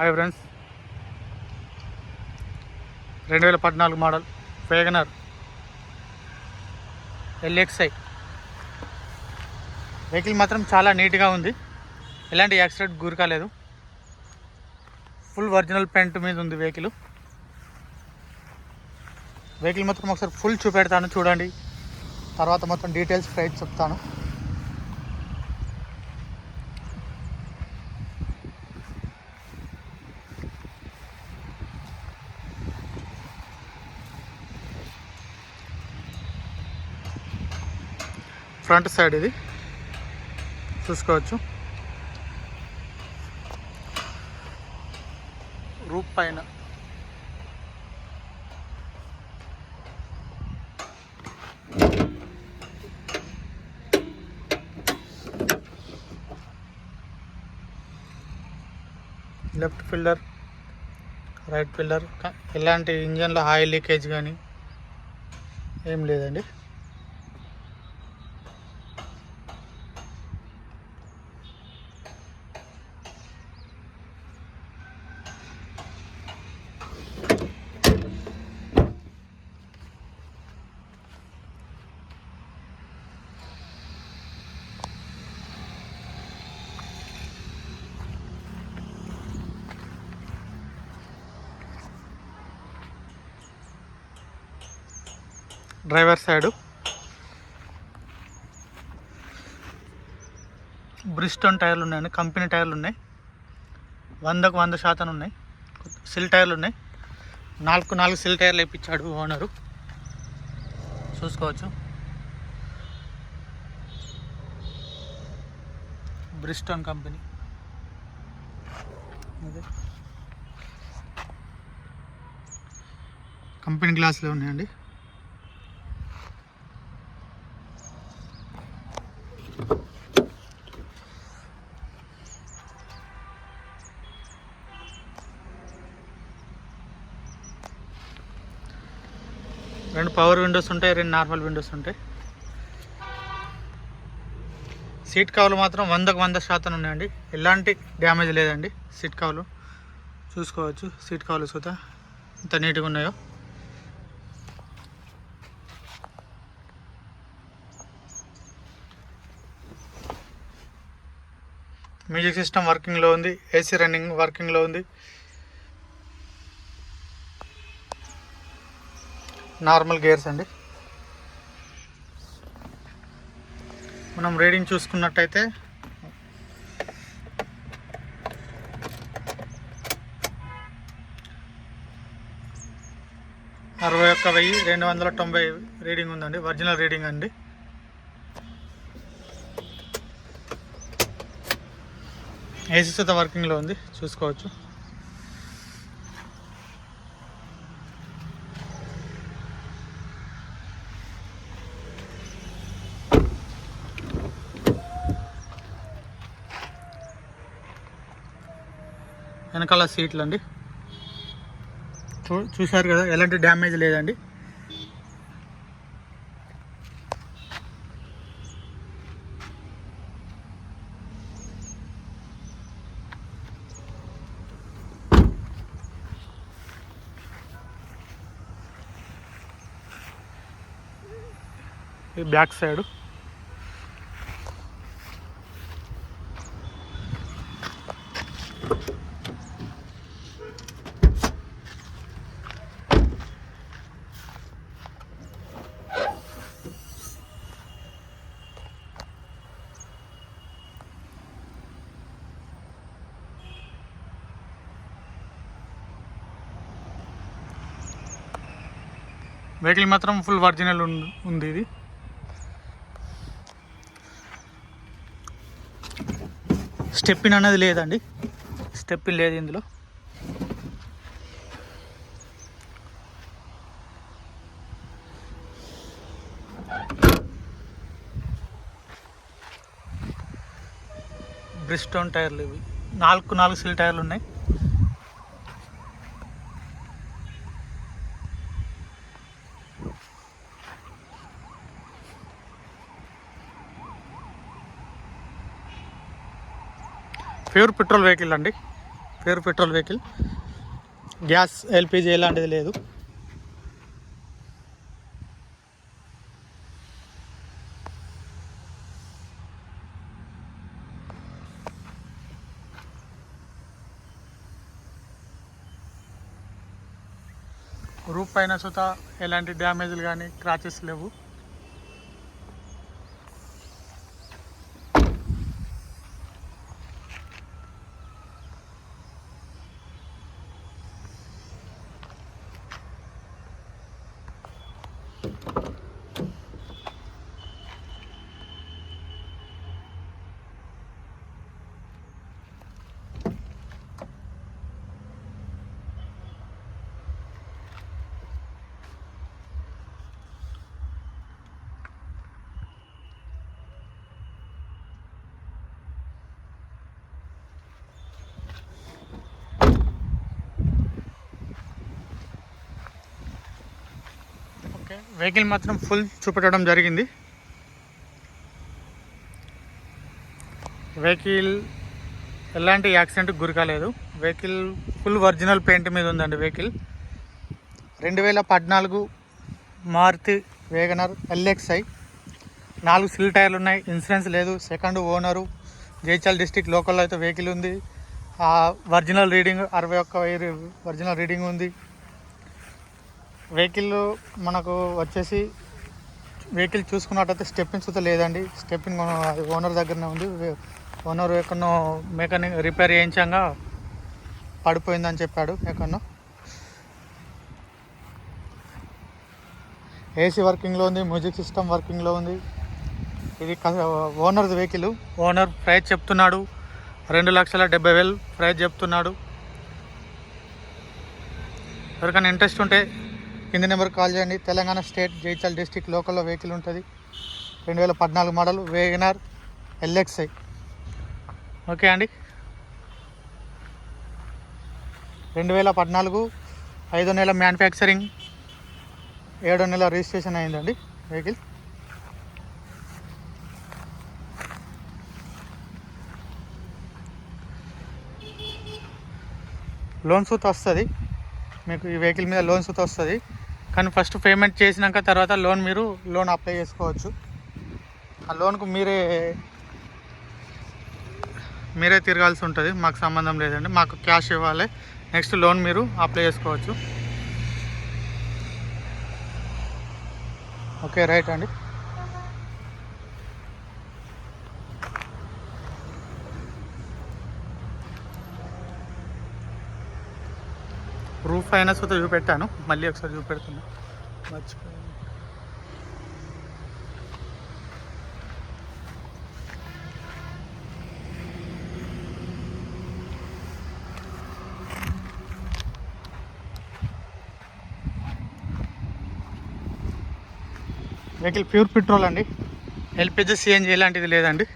Hi friends రెండు వేల పద్నాలుగు మోడల్ వేగనర్ ఎల్ఎక్స్ఐ వెహికల్ మాత్రం చాలా నీట్గా ఉంది. ఎలాంటి యాక్సిడెంట్ గురి కాలేదు ఫుల్ ఒరిజినల్ పెయింట్ మీద ఉంది వెహికల్ వెహికల్ మొత్తం ఒకసారి ఫుల్ చూపెడతాను చూడండి. తర్వాత మొత్తం డీటెయిల్స్ ప్రైస్ చెప్తాను. ఫ్రంట్ సైడ్ ఇది. చూసుకోవచ్చు. రూప్ పైన. లెఫ్ట్ ఫిల్డర్ రైట్ ఫిల్డర్ ఎలాంటి ఇంజన్లో ఆయిల్ లీకేజ్ కానీ ఏం లేదండి. Driver side. బ్రిస్టోన్ టైర్లు ఉన్నాయండి కంపెనీ టైర్లు ఉన్నాయి. వందకు వంద శాతం ఉన్నాయి. సిల్ టైర్లు ఉన్నాయి. నాలుగు నాలుగు సిల్ టైర్లు వేయించాడు ఓనరు చూసుకోవచ్చు. Bridgestone company. అదే. కంపెనీ గ్లాసులు ఉన్నాయండి. రెండు పవర్ విండోస్ ఉంటాయి రెండు నార్మల్ విండోస్ ఉంటాయి. సీట్ కవర్లు మాత్రం వందకు వంద శాతం ఉన్నాయండి. ఎలాంటి డ్యామేజ్ లేదండి సీట్ కవర్లు చూసుకోవచ్చు సీట్ కవర్లు చూత ఎంత నీట్గా ఉన్నాయో. మ్యూజిక్ సిస్టమ్ వర్కింగ్లో ఉంది ఏసీ రన్నింగ్ వర్కింగ్లో ఉంది. నార్మల్ గేర్స్ అండి. మనం రీడింగ్ చూసుకున్నట్టయితే అరవై ఒక్క వెయ్యి రెండు వందల తొంభై రీడింగ్ ఉందండి ఒరిజినల్ రీడింగ్ అండి. ఏసీ సుత వర్కింగ్లో ఉంది చూసుకోవచ్చు. వెనకాల సీట్లు అండి. చూ చూశారు కదా ఎలాంటి డ్యామేజ్ లేదండి. ఈ బ్యాక్ సైడ్. వెహికల్ మాత్రం ఫుల్ ఒరిజినల్ ఉంది ఇది. స్టెప్పిన్ అనేది లేదండి. స్టెప్పిన్ లేదు ఇందులో. బ్రిస్టోన్ టైర్లు ఇవి. నాలుగు నాలుగు సిల్ టైర్లు ఉన్నాయి. ప్యూర్ పెట్రోల్ వెహికల్ అండి. Pure petrol vehicle. Gas LPG ఎలాంటిది లేదు. రూప్ పైన సుత ఎలాంటి డ్యామేజ్లు కానీ క్రాచెస్ లేవు. వెహికల్ మాత్రం ఫుల్ చూపెట్టడం జరిగింది. వెహికల్ ఎలాంటి యాక్సిడెంట్కి గురి కాలేదు. వెహికల్ ఫుల్ ఒరిజినల్ పెయింట్ మీద ఉందండి వెహికల్. రెండు వేల పద్నాలుగు మారుతి వేగనర్ ఎల్ఎక్స్ఐ నాలుగు సిల్ టైర్లు ఉన్నాయి. ఇన్సూరెన్స్ లేదు. సెకండ్ ఓనరు జైచాల్ డిస్టిక్ లోకల్లో అయితే వెహికల్ ఉంది. ఆ ఒరిజినల్ రీడింగ్ అరవై ఒక్క ఒరిజినల్ రీడింగ్ ఉంది. వెహికల్ మనకు వచ్చేసి వెహికల్ చూసుకున్నట్టయితే స్టెప్పింగ్ అయితే లేదండి. స్టెప్పింగ్ ఓనర్ దగ్గరనే ఉంది. ఓనర్ ఎక్కడో మెకానిక్ రిపేర్ చేయించంగా పడిపోయిందని చెప్పాడు ఎక్కడో ఏసీ వర్కింగ్లో ఉంది మ్యూజిక్ సిస్టమ్ వర్కింగ్లో ఉంది. ఇది ఓనర్ది వెహికల్. ఓనర్ ప్రైస్ చెప్తున్నాడు రెండు లక్షల డెబ్బై వేలు ప్రైస్ చెప్తున్నాడు. ఎవరికైనా ఇంట్రెస్ట్ ఉంటే కింది నెంబర్కి కాల్ చేయండి. తెలంగాణ స్టేట్ జైచల్ డిస్టిక్ లోకల్లో వెహికల్ ఉంటుంది. రెండు వేల పద్నాలుగు మోడల్ వేగనార్ ఎల్ఎక్స్ఐ. ఓకే అండి. రెండు వేల పద్నాలుగు ఐదో నెల మ్యానుఫ్యాక్చరింగ్ ఏడో నెల రిజిస్ట్రేషన్ అయిందండి వెహికల్. లోన్ సూత్ వస్తుంది. మీకు ఈ వెహికల్ మీద లోన్ సూత్ వస్తుంది. కానీ ఫస్ట్ పేమెంట్ చేసినాక తర్వాత లోన్ మీరు లోన్ అప్లై చేసుకోవచ్చు. ఆ లోన్కు మీరే మీరే తిరగాల్సి ఉంటుంది. మాకు సంబంధం లేదండి. మాకు క్యాష్ ఇవ్వాలి. నెక్స్ట్ లోన్ మీరు అప్లై చేసుకోవచ్చు. ఓకే రైట్ అండి. ఫైనాన్స్ అయినా చూపెట్టాను. మళ్ళీ ఒకసారి చూపెడుతున్నా. మర్చిపోయాను. వెహికల్ ప్యూర్ పెట్రోల్ అండి. ఎల్పిజి సిఎన్జి ఎలాంటిది లేదండి.